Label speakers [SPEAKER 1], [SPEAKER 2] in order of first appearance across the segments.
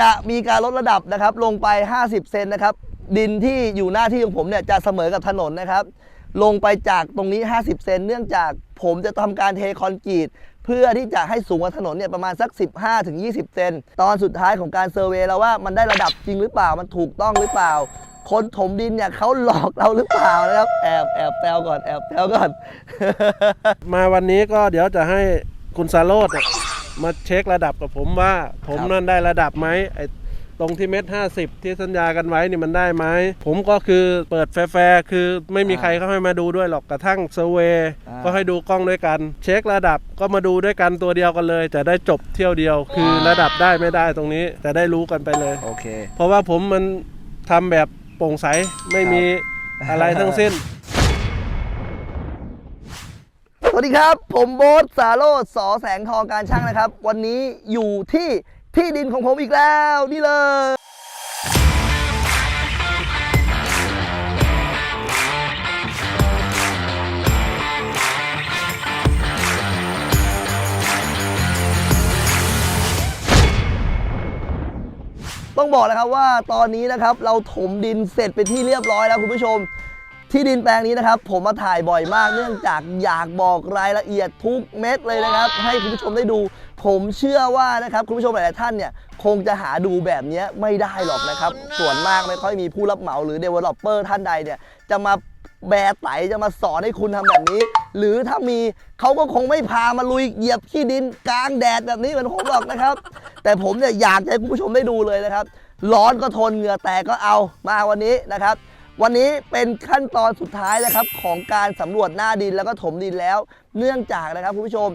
[SPEAKER 1] จะมีการลดระดับนะครับลงไป 50 เซนนะครับดินที่อยู่หน้าที่ของผมเนี่ยจะเสมอกับถนนนะครับ ลงไปจากตรงนี้ 50 เซนเนื่องจากผมจะทำการเทคอนกรีตเพื่อที่จะให้สูงกว่าถนนเนี่ยประมาณสัก 15-20 เซนตอนสุดท้ายของการเซอร์เวย์แล้วว่ามันได้ระดับจริงหรือเปล่ามันถูกต้องหรือเปล่า คนถมดินเนี่ยเขาหลอกเราหรือเปล่านะครับ แอบแอบแซวก่อนแอบแซวก่อน
[SPEAKER 2] มาวันนี้ก็เดี๋ยวจะให้คุณสาโรด มาเช็คระดับกับผมว่า ผม
[SPEAKER 1] ครับ
[SPEAKER 2] นั่นได้ระดับไหมไอ้ตรงที่เม็ดห้าสิบที่สัญญากันไว้นี่มันได้ไหม ผมก็คือเปิดแฟร์ๆคือไม่มี
[SPEAKER 1] อ่า
[SPEAKER 2] ใครเข้าให้มาดูด้วยหรอกกระทั่งเซอร์เวย์
[SPEAKER 1] อ่า
[SPEAKER 2] ก็ให้ดูกล้องด้วยกัน เช็คระดับก็มาดูด้วยกันตัวเดียวกันเลย จะได้จบเที่ยวเดียว คือระดับได้ไม่ได้ตรงนี้แต่ได้รู้กันไปเลย
[SPEAKER 1] โอเค
[SPEAKER 2] เพราะว่าผมมันทำแบบโปร่งใสไม่มีอะไรทั้งสิ้น
[SPEAKER 1] สวัสดีครับ ผมโบ๊ทสาโรสอแสงทองการช่างนะครับ วันนี้อยู่ที่ที่ดินของผมอีกแล้วนี่เลย ต้องบอกนะครับว่าตอนนี้นะครับเราถมดินเสร็จเป็นที่เรียบร้อยแล้วคุณผู้ชม ที่ดินแปลงนี้นะครับ ผมมาถ่ายบ่อยมากเนื่องจากอยากบอกรายละเอียดทุกเม็ดเลยนะครับ ให้คุณผู้ชมได้ดู ผมเชื่อว่านะครับคุณผู้ชมหลายๆท่านเนี่ยคงจะหาดูแบบนี้ไม่ได้หรอกนะครับ ส่วนมากไม่ค่อยมีผู้รับเหมาหรือ developer ท่านใดเนี่ยจะมาแบไตจะมาสอนให้คุณทำแบบนี้ หรือถ้ามีเขาก็คงไม่พามาลุยเหยียบขี้ดินกลางแดดแบบนี้เหมือนผมหรอกนะครับ แต่ผมเนี่ยอยากจะให้คุณผู้ชมได้ดูเลยนะครับ ร้อนก็ทนเหงื่อแตกก็เอามาวันนี้นะครับ วันนี้เป็นขั้นตอนสุดท้ายนะครับของการสำรวจหน้าดินแล้วก็ถมดินแล้ว เนื่องจากนะครับคุณผู้ชม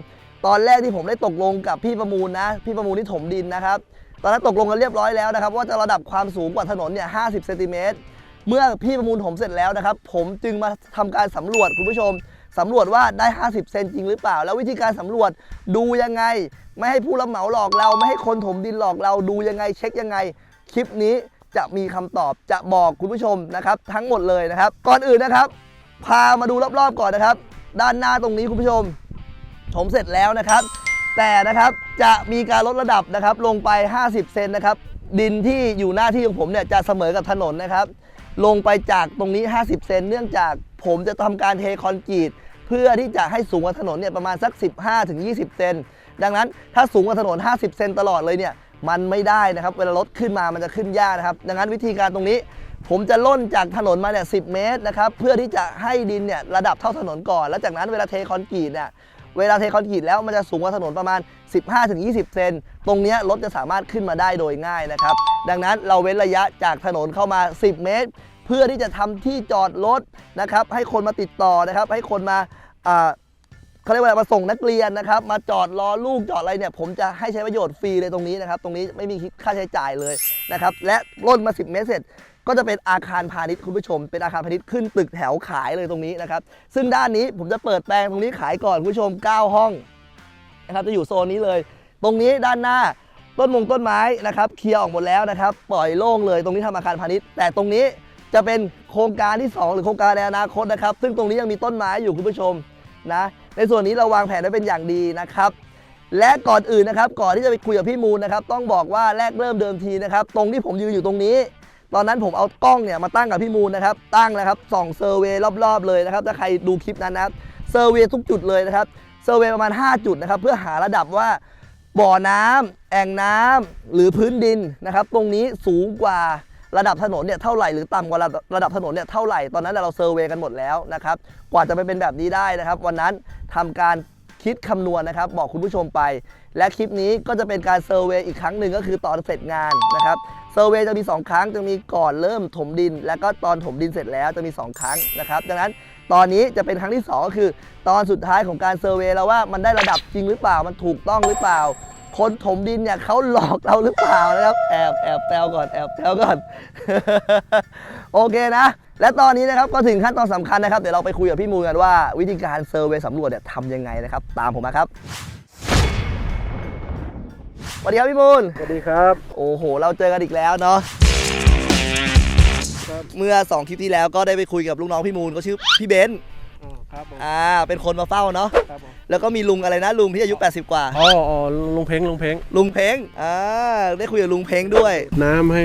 [SPEAKER 1] ตอนแรกที่ผมได้ตกลงกับพี่ประมูลนะ พี่ประมูลที่ถมดินนะครับ ตอนนั้นตกลงกันเรียบร้อยแล้วนะครับว่าจะระดับความสูงกว่าถนนเนี่ย50เซนติเมตรเมื่อพี่ประมูลถมเสร็จแล้วนะครับ ผมจึงมาทำการสำรวจคุณผู้ชมสำรวจว่าได้ 50 เซนจริงหรือเปล่า แล้ววิธีการสำรวจดูยังไง ไม่ให้ผู้รับเหมาหลอกเรา ไม่ให้คนถมดินหลอกเราดูยังไง เช็คยังไง คลิปนี้ จะมีคำตอบจะบอกคุณผู้ชมนะครับ ทั้งหมดเลยนะครับ ก่อนอื่นนะครับ พามาดูรอบๆก่อนนะครับ ด้านหน้าตรงนี้คุณผู้ชมถมเสร็จแล้วนะครับ แต่นะครับจะมีการลดระดับนะครับ ลงไป 50 เซนนะครับ ดินที่อยู่หน้าที่ของผมเนี่ยจะเสมอกับถนนนะครับ ลงไปจากตรงนี้ 50 เซนเนื่องจากผมจะทำการเทคอนกรีตเพื่อที่จะให้สูงกว่าถนนเนี่ยประมาณสัก 15-20 เซนดังนั้นถ้าสูงกว่าถนน 50 เซนตลอดเลยเนี่ย มันไม่ได้นะครับ เวลารถขึ้นมามันจะขึ้นยากนะครับ ดังนั้นวิธีการตรงนี้ ผมจะล่นจากถนนมาเนี่ย10เมตรนะครับเพื่อที่จะให้ดินเนี่ยระดับเท่าถนนก่อน แล้วจากนั้นเวลาเทคอนกรีตเนี่ยเวลาเทคอนกรีตแล้วมันจะสูงกว่าถนนประมาณ 15-20 เซน ตรงเนี้ยรถจะสามารถขึ้นมาได้โดยง่ายนะครับ ดังนั้นเราเว้นระยะจากถนนเข้ามา 10 เมตร เพื่อที่จะทำที่จอดรถนะครับ ให้คนมาติดต่อนะครับ ให้คนมา เขาเรียกว่ามาส่งนักเรียนนะครับ มาจอดรอลูกจอดอะไรเนี่ย ผมจะให้ใช้ประโยชน์ฟรีเลยตรงนี้นะครับ ตรงนี้ไม่มีค่าใช้จ่ายเลยนะครับ และล่นมา 10 เมตรเสร็จ ก็จะเป็นอาคารพาณิชย์คุณผู้ชม เป็นอาคารพาณิชย์ขึ้นตึกแถวขายเลยตรงนี้นะครับ ซึ่งด้านนี้ผมจะเปิดแปลงตรงนี้ขายก่อนคุณผู้ชม 9 ห้องนะครับ จะอยู่โซนนี้เลย ตรงนี้ด้านหน้าต้นมงต้นไม้นะครับ เคลียร์ออกหมดแล้วนะครับ ปล่อยโล่งเลย ตรงนี้ทำอาคารพาณิชย์ แต่ตรงนี้จะเป็นโครงการที่ 2 หรือโครงการในอนาคตนะครับ ซึ่งตรงนี้ยังมีต้นไม้อยู่คุณผู้ชมนะ ในส่วนนี้เราวางแผนไว้เป็นอย่างดีนะครับและก่อนอื่นนะครับก่อนที่จะไปคุยกับพี่มูลนะครับต้องบอกว่าแรกเริ่มเดิมทีนะครับตรงที่ผมยืนอยู่ตรงนี้ ตอนนั้นผมเอากล้องเนี่ยมาตั้งกับพี่มูลนะครับตั้งนะครับส่องเซอร์เวยรอบๆเลยนะครับถ้าใครดูคลิปนั้นนะครับเซอร์เวยทุกจุดเลยนะครับเซอร์เวยประมาณ 5 จุดนะครับเพื่อหาระดับว่าบ่อน้ำแอ่งน้ำหรือพื้นดินนะครับตรงนี้สูงกว่า ระดับถนนเนี่ยเท่าไหร่หรือต่ำกว่าระดับถนนเนี่ยเท่าไหร่ตอนนั้นเราเซอร์เวย์กันหมดแล้วนะครับกว่าจะไปเป็นแบบนี้ได้นะครับ วันนั้นทำการคิดคำนวณนะครับ บอกคุณผู้ชมไป และคลิปนี้ก็จะเป็นการเซอร์เวย์อีกครั้งหนึ่งก็คือตอนเสร็จงานนะครับเซอร์เวย์จะมี 2 ครั้งจะมีก่อนเริ่มถมดิน แล้วก็ตอนถมดินเสร็จแล้วจะมี 2 ครั้งนะครับดังนั้นตอนนี้จะเป็นครั้งที่ 2 ก็คือ ตอนสุดท้ายของการเซอร์เวย์แล้วว่ามันได้ระดับจริงหรือเปล่ามันถูกต้องหรือเปล่า คนถมดินเนี่ยเขาหลอกเราหรือเปล่านะครับ แอบแอบแซวก่อนแอบแซวก่อน โอเคนะ และตอนนี้นะครับก็ถึงขั้นตอนสำคัญนะครับ เดี๋ยวเราไปคุยกับพี่มูลกันว่าวิธีการเซอร์เวย์สำรวจเนี่ยทำยังไงนะครับ ตามผมมาครับสวัสดีครับพี่มูล
[SPEAKER 2] สวัสดีครับ
[SPEAKER 1] โอ้โห เราเจอกันอีกแล้วเนาะ
[SPEAKER 2] ครับ
[SPEAKER 1] เมื่อ 2 คลิปที่แล้วก็ได้ไปคุยกับลูกน้องพี่มูลก็ชื่อพี่เบนซ์
[SPEAKER 2] ครับผม
[SPEAKER 1] อ่าเป็นคนมาเฝ้าเนาะ
[SPEAKER 2] ครับผม
[SPEAKER 1] แล้วก็มีลุงอะไรนะลุงที่อายุ 80 กว่า
[SPEAKER 2] อ๋ออ๋อลุงเพ้งลุงเพ้ง
[SPEAKER 1] ลุงเพ้งอ่าได้คุยกับลุงเพ้งด้วย
[SPEAKER 2] น้ำให้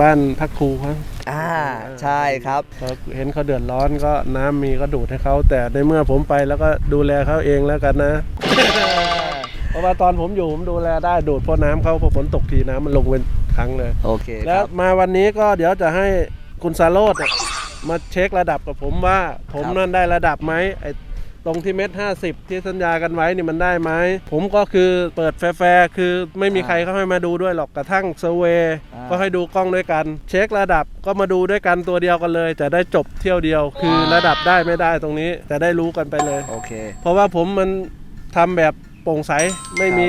[SPEAKER 2] บ้านพักครูครับ
[SPEAKER 1] อ่าใช่ครับ
[SPEAKER 2] เขาเห็นเขาเดือดร้อนก็น้ำมีก็ดูดให้เขาแต่ในเมื่อผมไปแล้วก็ดูแลเขาเองแล้วกันนะ เพราะว่าตอนผมอยู่ผมดูแลได้ดูดเพราะน้ำเขาพอฝนตกทีน้ำมันลงเป็นครั้งเลย
[SPEAKER 1] โอเคค
[SPEAKER 2] แล้ว
[SPEAKER 1] รับ
[SPEAKER 2] มาวันนี้ก็เดี๋ยวจะให้คุณซาโรด มาเช็คระดับกับผมว่า ผม
[SPEAKER 1] ครับ
[SPEAKER 2] นั่นได้ระดับไหมไอ้ตรงที่เม็ดห้าสิบที่สัญญากันไว้นี่มันได้ไหมผมก็คือเปิดแฟร์ๆคือไม่มีใครเขาให้มาดูด้วยหรอกกระทั่งเซเวย์
[SPEAKER 1] อ่า
[SPEAKER 2] ก็ให้ดูกล้องด้วยกัน เช็คระดับก็มาดูด้วยกันตัวเดียวกันเลย จะได้จบเที่ยวเดียว คือระดับได้ไม่ได้ตรงนี้จะได้รู้กันไปเลย
[SPEAKER 1] โอเค
[SPEAKER 2] เพราะว่าผมมันทำแบบโปร่งใสไม่มี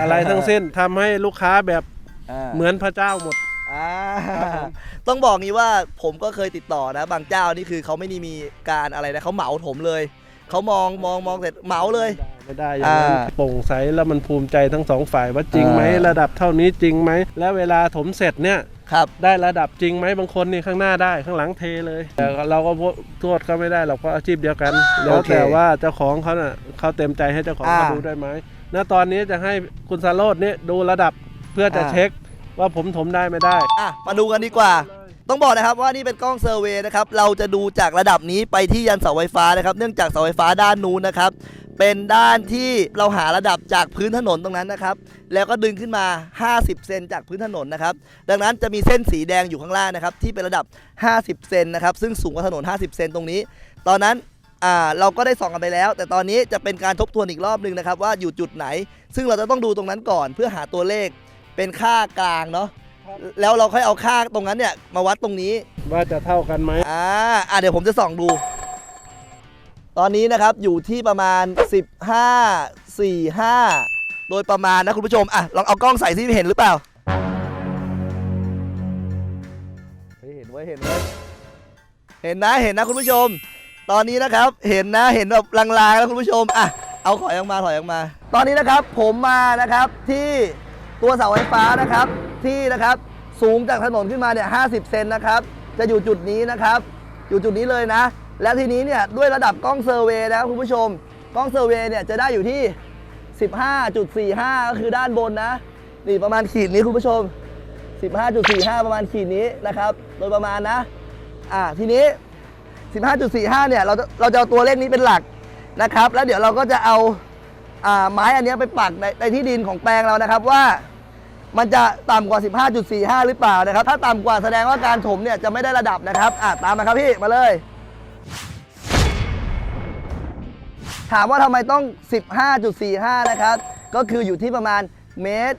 [SPEAKER 2] อะไรทั้งสิ้นทำให้ลูกค้าแบบ
[SPEAKER 1] อ่า
[SPEAKER 2] เหมือนพระเจ้าหมด
[SPEAKER 1] อ่า
[SPEAKER 2] ครับผม
[SPEAKER 1] ต้องบอกงี้ว่าผมก็เคยติดต่อนะ บางเจ้านี่คือเขาไม่ได้มีการอะไรนะเขาเหมาถมเลย เขามองมองมองเสร็จเหมาเลย
[SPEAKER 2] ไม่ได้อย่างนั้น
[SPEAKER 1] อ่า
[SPEAKER 2] โปร่งใสแล้วมันภูมิใจทั้งสองฝ่ายว่าจริงไหม
[SPEAKER 1] อ่า
[SPEAKER 2] ระดับเท่านี้จริงไหมแล้วเวลาถมเสร็จเนี่ย
[SPEAKER 1] ครับ
[SPEAKER 2] ได้ระดับจริงไหมบางคนนี่ข้างหน้าได้ข้างหลังเทเลยแต่เราก็โทษเขาไม่ได้หรอกเพราะอาชีพเดียวกันแล้ว
[SPEAKER 1] โอเค
[SPEAKER 2] แต่ว่าเจ้าของเขาน่ะเขาเต็มใจให้เจ้าของเขา
[SPEAKER 1] อ่า
[SPEAKER 2] ดูได้ไหมณตอนนี้จะให้คุณซาโรดนี่ดูระดับเพื่อจะ
[SPEAKER 1] อ่า
[SPEAKER 2] เช็ค ว่าผมถมได้ไม่ได้
[SPEAKER 1] อะมาดูกันดีกว่า ต้องบอกนะครับว่านี่เป็นกล้องเซอร์เวย์นะครับ เราจะดูจากระดับนี้ไปที่ยันเสาไฟฟ้านะครับ เนื่องจากเสาไฟฟ้าด้านนู้นนะครับ เป็นด้านที่เราหาระดับจากพื้นถนนตรงนั้นนะครับ แล้วก็ดึงขึ้นมา 50 เซนจากพื้นถนนนะครับ ดังนั้นจะมีเส้นสีแดงอยู่ข้างล่างนะครับ ที่เป็นระดับ 50 เซนนะครับ ซึ่งสูงกว่าถนน 50 เซนตรงนี้ ตอนนั้นอ่าเราก็ได้ส่องกันไปแล้ว แต่ตอนนี้จะเป็นการทบทวนอีกรอบหนึ่งนะครับว่าอยู่จุดไหน ซึ่งเราจะต้องดูตรงนั้นก่อนเพื่อหาตัวเลข เป็นค่ากลางเนาะแล้วเราค่อยเอาค่าตรงนั้นเนี่ยมาวัดตรงนี้
[SPEAKER 2] ว่าจะเท่ากันไหม
[SPEAKER 1] อ่าอะเดี๋ยวผมจะส่องดู ตอนนี้นะครับอยู่ที่ประมาณ 15 45 โดยประมาณนะคุณผู้ชมอะลองเอากล้องใส่ที่เห็นหรือเปล่าเฮ้ยเห็นไว้ยเห็นไว้ยเห็นนะเห็นนะคุณผู้ชม ตอนนี้นะครับเห็นนะเห็นแบบลางๆแล้วคุณผู้ชมอะเอาถอยออกมาถอยออกมา ตอนนี้นะครับผมมานะครับที่ ตัวเสาไฟฟ้านะครับ ที่นะครับสูงจากถนนขึ้นมาเนี่ย50เซนนะครับ จะอยู่จุดนี้นะครับ อยู่จุดนี้เลยนะ และทีนี้เนี่ยด้วยระดับกล้องเซอร์เวย์นะครับคุณผู้ชม กล้องเซอร์เวย์เนี่ยจะได้อยู่ที่ 15.45 ก็คือด้านบนนะ นี่ประมาณขีดนี้คุณผู้ชม 15.45 ประมาณขีดนี้นะครับ โดยประมาณนะ อ่าทีนี้ 15.45 เนี่ยเราเราจะเอาตัวเลขนี้เป็นหลักนะครับ แล้วเดี๋ยวเราก็จะเอา ไม้อันนี้ไปปักในในที่ดินของแปลงเรานะครับว่า มันจะต่ำกว่า 15.45 หรือเปล่านะครับ ถ้าต่ำกว่าแสดงว่าการถมเนี่ยจะไม่ได้ระดับนะครับอะตามมาครับพี่มาเลย ถามว่าทำไมต้อง 15.45 นะครับ ก็คืออยู่ที่ประมาณเมตร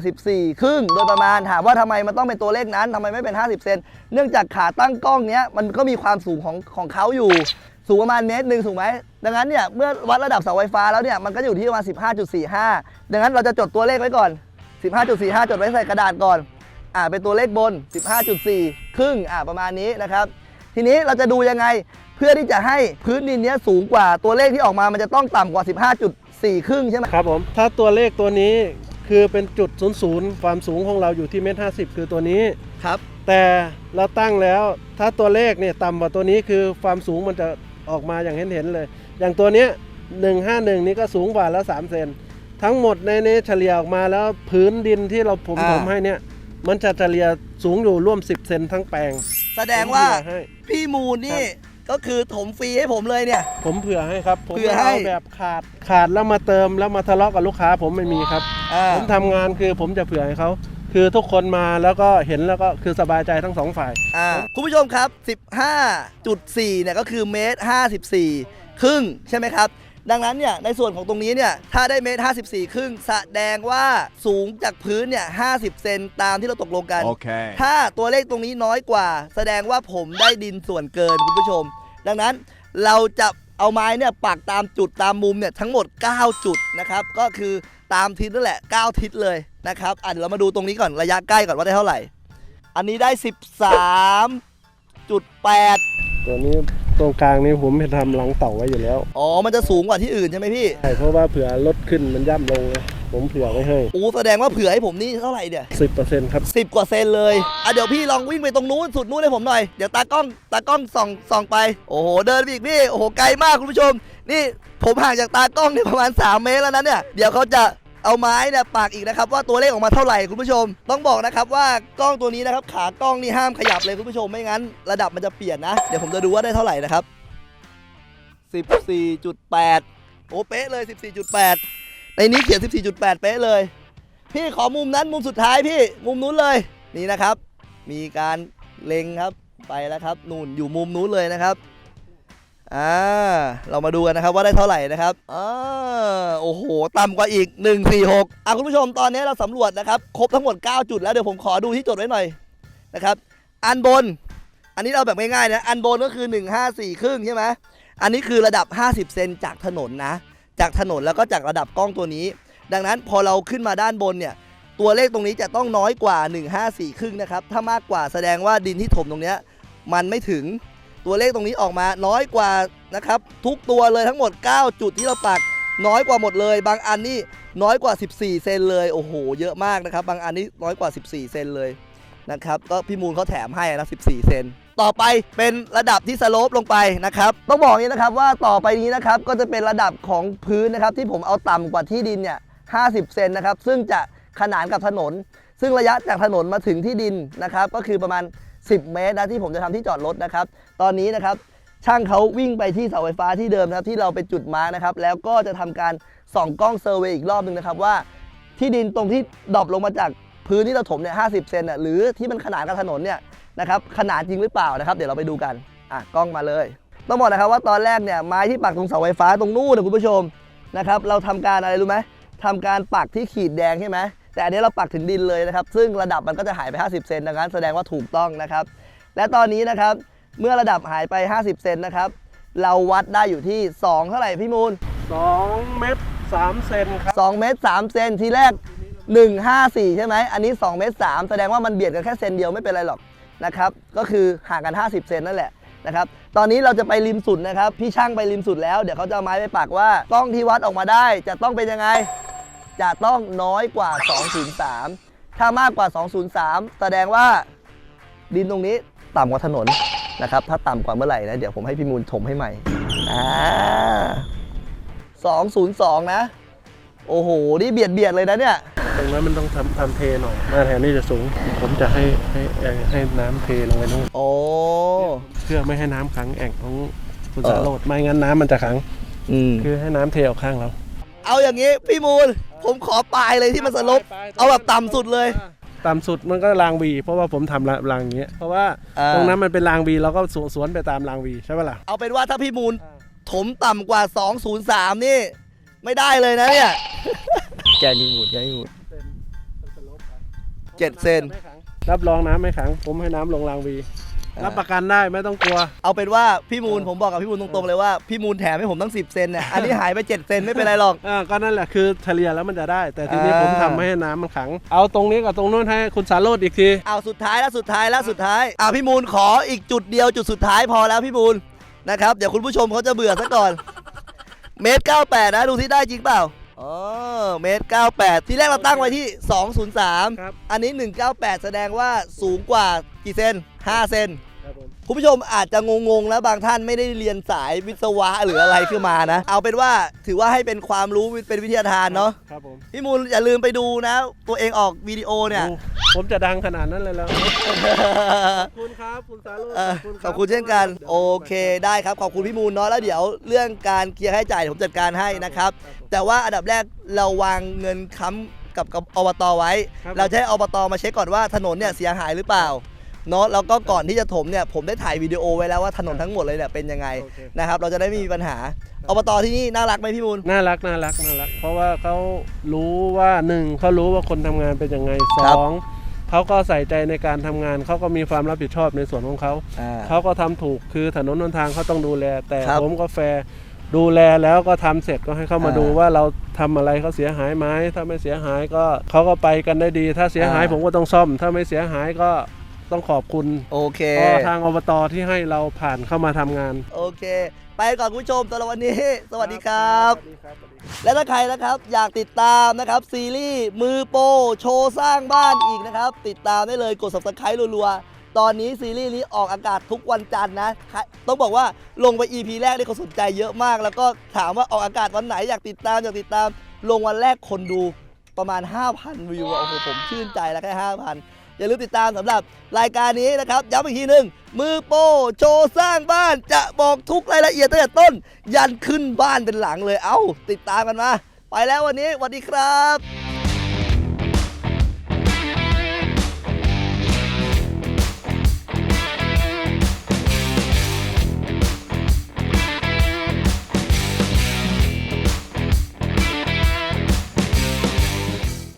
[SPEAKER 1] 54 ครึ่ง โดยประมาณถามว่าทำไมมันต้องเป็นตัวเลขนั้นทำไมไม่เป็น 50 เซน เนื่องจากขาตั้งกล้องเนี้ยมันก็มีความสูงของของเขาอยู่ สูงประมาณเมตรหนึ่งถูกไหมดังนั้นเนี่ยเมื่อวัดระดับเสาไฟฟ้าแล้วเนี่ยมันก็จะอยู่ที่ประมาณ 15.45 ดังนั้นเราจะจดตัวเลขไว้ก่อน 15.45 จดไว้ใส่กระดาษก่อนอ่าเป็นตัวเลขบน 15.4 ครึ่งอ่าประมาณนี้นะครับ ทีนี้เราจะดูยังไงเพื่อที่จะให้พื้นดินเนี้ยสูงกว่าตัวเลขที่ออกมามันจะต้องต่ำกว่า 15.4 ครึ่งใช่ไหม
[SPEAKER 2] ครับผมถ้าตัวเลขตัวนี้คือเป็นจุดศูนย์ศูนย์ความสูงของเราอยู่ที่เมตรห้าสิบคือตัวนี้
[SPEAKER 1] ครับ
[SPEAKER 2] แต่เราตั้งแล้วถ้าตัวเลขเนี่ยต่ำกว่าตัวนี้คือความสูงมันจะ ออกมาอย่างเห็นเห็นๆเลย อย่างตัวเนี้ย151 นี่ก็สูงกว่าแล้ว3เซนทั้งหมดในนี้เฉลี่ยออกมาแล้วพื้นดินที่เราผม
[SPEAKER 1] อ่า
[SPEAKER 2] ผมให้เนี่ย มันจะเฉลี่ยสูงอยู่ร่วม 10 เซนทั้งแปลง
[SPEAKER 1] แสดงว่า
[SPEAKER 2] ผมเผื่อให้
[SPEAKER 1] พี่มูลนี่
[SPEAKER 2] ครับ
[SPEAKER 1] ก็คือถมฟรีให้ผมเลยเนี่ย
[SPEAKER 2] ผมเผื่อให้ครับ ผม
[SPEAKER 1] เผื่อ
[SPEAKER 2] ไม่
[SPEAKER 1] ให้
[SPEAKER 2] เอาแบบขาดขาดแล้วมาเติมแล้วมาทะเลาะกับลูกค้าผมไม่มีครับ
[SPEAKER 1] อ่า
[SPEAKER 2] ผมทำงานคือผมจะเผื่อให้เขา คือทุกคนมาแล้วก็เห็นแล้วก็คือสบายใจทั้งสองฝ่าย
[SPEAKER 1] อ่าคุณผู้ชมครับ 15.4 เนี่ยก็คือเมตร 54 ครึ่งใช่ไหมครับ ดังนั้นเนี่ยในส่วนของตรงนี้เนี่ยถ้าได้เมตร 54 ครึ่งแสดงว่าสูงจากพื้นเนี่ย 50 เซนตามที่เราตกลงกัน
[SPEAKER 3] Okay.
[SPEAKER 1] ถ้าตัวเลขตรงนี้น้อยกว่า แสดงว่าผมได้ดินส่วนเกินคุณผู้ชม ดังนั้นเราจะเอาไม้เนี่ยปักตามจุดตามมุมเนี่ยทั้งหมด 9 จุดนะครับ ก็คือ ตามทิศนั่นแหละ 9 ทิศเลยนะครับอะเดี๋ยวเรามาดูตรงนี้ก่อนระยะใกล้ก่อนว่าได้เท่าไหร่ อันนี้ได้ 13.8
[SPEAKER 2] ตัวนี้ตรงกลางนี้ผมทำหลังเต่าไว้อยู่แล้ว
[SPEAKER 1] อ๋อ มันจะสูงกว่าที่อื่นใช่ไหมพี่
[SPEAKER 2] ใช่เพราะว่าเผื่อลดขึ้นมันย่ำลงไงผมเผื่อไว้ให้
[SPEAKER 1] โอ้แสดงว่าเผื่อให้ผมนี่เท่าไหร่เนี่ย
[SPEAKER 2] สิบเปอร์เซ็นต์ครับ
[SPEAKER 1] สิบกว่าเซนเลยอะเดี๋ยวพี่ลองวิ่งไปตรงนู้นสุดนู้นให้ผมหน่อย เดี๋ยวตากล้องตากล้องส่องส่องไป โอ้โห เดินไปอีกพี่ โอ้โห ไกลมากคุณผู้ชม นี่ผมห่างจากตากล้องเนี่ยประมาณ 3 เมตรแล้วนะเนี่ย เดี๋ยวเขาจะ เอาไม้เนี่ยปากอีกนะครับว่าตัวเลขออกมาเท่าไหร่คุณผู้ชม ต้องบอกนะครับว่ากล้องตัวนี้นะครับขากล้องนี่ห้ามขยับเลยคุณผู้ชมไม่งั้น ระดับมันจะเปลี่ยนนะ เดี๋ยวผมจะดูว่าได้เท่าไหร่นะครับ14.8 โอ้เป๊ะเลย 14.8 ในนี้เขียน 14.8 เป๊ะเลย พี่ขอมุมนั้นมุมสุดท้ายพี่มุมนู้นเลยนี่นะครับ มีการเล็งครับไปแล้วครับนู่นอยู่มุมนู้นเลยนะครับ อ่าเรามาดูกันนะครับว่าได้เท่าไหร่นะครับอ่าโอ้โหต่ำกว่าอีก 146อะคุณผู้ชมตอนนี้เราสำรวจนะครับครบทั้งหมด 9 จุดแล้วเดี๋ยวผมขอดูที่จดไว้หน่อยนะครับอันบน อันนี้เราแบบง่ายๆนะอันบนก็คือ 154 ครึ่งใช่ไหมอันนี้คือระดับ 50 เซนจากถนนนะ จากถนนแล้วก็จากระดับกล้องตัวนี้ ดังนั้นพอเราขึ้นมาด้านบนเนี่ยตัวเลขตรงนี้จะต้องน้อยกว่า 154 ครึ่งนะครับถ้ามากกว่าแสดงว่าดินที่ถมตรงเนี้ยมันไม่ถึง ตัวเลขตรงนี้ออกมาน้อยกว่านะครับทุกตัวเลยทั้งหมด 9 จุดที่เราปักน้อยกว่าหมดเลย บางอันนี่น้อยกว่า 14 เซนเลยโอ้โห เยอะมากนะครับ บางอันนี่น้อยกว่า 14 เซนเลยนะครับก็พี่มูลเขาแถมให้นะ 14 เซนต่อไปเป็นระดับที่สโลปลงไปนะครับต้องบอกอย่างนี้นะครับว่าต่อไปนี้นะครับก็จะเป็นระดับของพื้นนะครับที่ผมเอาต่ำกว่าที่ดินเนี่ย 50 เซนนะครับซึ่งจะขนานกับถนน ซึ่งระยะจากถนนมาถึงที่ดินนะครับก็คือประมาณ 10 เมตรนะที่ผมจะทำที่จอดรถนะครับ ตอนนี้นะครับช่างเขาวิ่งไปที่เสาไฟฟ้าที่เดิมนะครับที่เราเป็นจุดมาร์กนะครับแล้วก็จะทำการส่องกล้องเซอร์เวย์อีกรอบหนึ่งนะครับว่าที่ดินตรงที่ดรอปลงมาจากพื้นที่เราถมเนี่ย50เซนน่ะหรือที่มันขนานกับถนนเนี่ยนะครับขนาดจริงหรือเปล่านะครับ เดี๋ยวเราไปดูกันอะกล้องมาเลย ต้องบอกนะครับว่าตอนแรกเนี่ยไม้ที่ปักตรงเสาไฟฟ้าตรงนู้นนะคุณผู้ชมนะครับเราทำการอะไรรู้ไหมทำการปักที่ขีดแดงใช่ไหม แต่อันนี้เราปักถึงดินเลยนะครับ ซึ่งระดับมันก็จะหายไป 50 เซนดังนั้นแสดงว่าถูกต้องนะครับ และตอนนี้นะครับเมื่อระดับหายไป 50 เซนนะครับ เราวัดได้อยู่ที่ 2 เท่าไหร่พี่มูล
[SPEAKER 2] 2เมตร3เซนครับ
[SPEAKER 1] 2เมตร3เซนทีแรก 154 ใช่ไหมอันนี้ 2 เมตร3แสดงว่ามันเบียดกันแค่เซนเดียวไม่เป็นไรหรอกนะครับ ก็คือห่างกัน 50 เซนนั่นแหละนะครับ ตอนนี้เราจะไปริมสุดนะครับ พี่ช่างไปริมสุดแล้ว เดี๋ยวเขาจะเอาไม้ไปปักว่ากล้องที่วัดออกมาได้จะต้องเป็นยังไง จะต้องน้อยกว่า 203 ถ้ามากกว่า 203 แสดงว่าดินตรงนี้ต่ำกว่าถนนนะครับ ถ้าต่ำกว่าเมื่อไหร่นะ เดี๋ยวผมให้พี่มูลถมให้ใหม่อ่า202 นะ โอ้โห นี่เบียดเบียดเลยนะเนี่ย
[SPEAKER 2] ตรงนั้นมันต้องทำทำเทหน่อยหน้าแทนนี่จะสูง ผมจะให้ให้เอ่อให้น้ำเทลงไปนู่น
[SPEAKER 1] โอ้
[SPEAKER 2] เพื่อไม่ให้น้ำขังแอ่งของคุณ
[SPEAKER 1] เออ
[SPEAKER 2] สาโรดไม่งั้นน้ำมันจะขัง
[SPEAKER 1] อืม
[SPEAKER 2] คือให้น้ำเทออกข้างเรา
[SPEAKER 1] เอาอย่างนี้พี่มูล ผมขอปลายเลยที่มันสลบ เอาแบบต่ำสุดเลย
[SPEAKER 2] ต่ำสุดมันก็รางวี เพราะว่าผมทำรางอย่างเงี้ยเพราะว่า
[SPEAKER 1] อ่า
[SPEAKER 2] ตรงนั้นมันเป็นรางวีเราก็สวนสวนไปตามรางวีใช่ปะล่ะ
[SPEAKER 1] เอาเป็นว่าถ้าพี่มูลถมต่ำกว่า 203 นี่ ไม่ได้เลยนะเนี่ย แกนี่หมุดแกนี่หมุดเจ็ดเซน
[SPEAKER 2] รับรองน้ำไม่ขัง ผมให้น้ำลงรางวี รับประกันได้ไม่ต้องกลัว
[SPEAKER 1] เอาเป็นว่าพี่มูลผมบอกกับพี่มูลตรงๆเลยว่าพี่มูลแถมให้ผมตั้ง 10 เซนเนี่ยอันนี้หายไป 7 เซนไม่เป็นไรหรอก
[SPEAKER 2] อ่าก็นั่นแหละคือเฉลี่ยแล้วมันจะได้ แต่ทีนี้
[SPEAKER 1] อ่า
[SPEAKER 2] ผมทำไม่ให้น้ำมันขัง เอาตรงนี้กับตรงนู้นให้คุณสาโรดอีกที
[SPEAKER 1] เอาสุดท้ายแล้วสุดท้ายแล้วสุดท้ายอ่าพี่มูลขออีกจุดเดียวจุดสุดท้ายพอแล้วพี่มูลนะครับเดี๋ยวคุณผู้ชมเขาจะเบื่อซะก่อนเมตร98นะดูที่ได้จริงเปล่า อ๋อเมตร98 ที่แรกเราตั้งไว้ที่203
[SPEAKER 2] ครับ
[SPEAKER 1] อันนี้ 198 แสดงว่าสูงกว่ากี่เซน5เซน
[SPEAKER 2] ครับผม
[SPEAKER 1] คุณผู้ชมอาจจะงงๆ แล้วบางท่านไม่ได้เรียนสายวิศวะหรืออะไรขึ้นมานะ เอาเป็นว่าถือว่าให้เป็นความรู้เป็นวิทยาทานเนาะ
[SPEAKER 2] ครับผม
[SPEAKER 1] พี่มูลอย่าลืมไปดูนะ ตัวเองออกวิดีโอเนี่ย
[SPEAKER 2] โอ้ผมจะดังขนาดนั้นเลยแล้ว ขอบคุณครับ คุณสาโรจน์
[SPEAKER 1] เออ
[SPEAKER 2] รั
[SPEAKER 1] ขอบคุณเช่นกัน โอเคได้ครับ ขอบคุณพี่มูลเนาะแล้วเดี๋ยวเรื่องการเคลียร์ค่าใช้จ่ายเดี๋ยวผมจัดการให้นะครับ แต่ว่าอันดับแรกเราวางเงินค้ำกับกับอบตไว้
[SPEAKER 2] ครับ
[SPEAKER 1] เราจะให้อบตมาเช็คก่อนว่าถนนเนี่ยเสียหายหรือเปล่า เนาะแล้วก็ก่อนที่จะถมเนี่ยผมได้ถ่ายวิดีโอไว้แล้วว่าถนนทั้งหมดเลยเนี่ยเป็นยังไง
[SPEAKER 2] โอเค
[SPEAKER 1] นะครับ เราจะได้ไม่มีปัญหาอบตที่นี่น่ารักไหมพี่มูล
[SPEAKER 2] น่ารักน่ารักน่ารัก เพราะว่าเขารู้ว่าหนึ่งเขารู้ว่าคนทำงานเป็นยังไงส
[SPEAKER 1] ครับ
[SPEAKER 2] องเขาก็ใส่ใจในการทำงานเขาก็มีความรับผิดชอบในส่วนของเขา
[SPEAKER 1] อ่า
[SPEAKER 2] เขาก็ทำถูกคือถนนหนทางเขาต้องดูแล แต่
[SPEAKER 1] ครับ
[SPEAKER 2] ผมก็แฟร์ดูแลแล้วก็ทำเสร็จก็ให้เขามา
[SPEAKER 1] อ่า
[SPEAKER 2] ดูว่าเราทำอะไรเขาเสียหายไหมถ้าไม่เสียหายก็เขาก็ไปกันได้ดี ถ้าเสียหาย
[SPEAKER 1] อ่า
[SPEAKER 2] ผมก็ต้องซ่อม ถ้าไม่เสียหายก็ผ ต้องขอบคุณ
[SPEAKER 1] โอเค
[SPEAKER 2] ก็ทางอบตที่ให้เราผ่านเข้ามาทำงาน
[SPEAKER 1] โอเค ไปก่อนคุณผู้ชมสำหรับวันนี้สวัสดีครับ
[SPEAKER 2] สวัสดีครับสวัสดีครับ
[SPEAKER 1] และถ้าใครนะครับอยากติดตามนะครับ ซีรีส์มือโปรโชว์สร้างบ้านอีกนะครับ ติดตามได้เลยกด subscribe รัวๆ ตอนนี้ซีรีส์นี้ออกอากาศทุกวันจันทร์นะใครต้องบอกว่าลงไป EP แรกนี่คนสนใจเยอะมาก แล้วก็ถามว่าออกอากาศวันไหนอยากติดตามอยากติดตาม ลงวันแรกคนดูประมาณ 5,000 วิวอะโอ้โหผมชื่นใจแล้วแค่5,000 อย่าลืมติดตามสำหรับรายการนี้นะครับย้ำอีกทีหนึ่งมือโปโชว์สร้างบ้านจะบอกทุกรายละเอียดตั้งแต่ต้น ยันขึ้นบ้านเป็นหลังเลยเอ้าติดตามกันมา ไปแล้ววันนี้สวัสดีครับ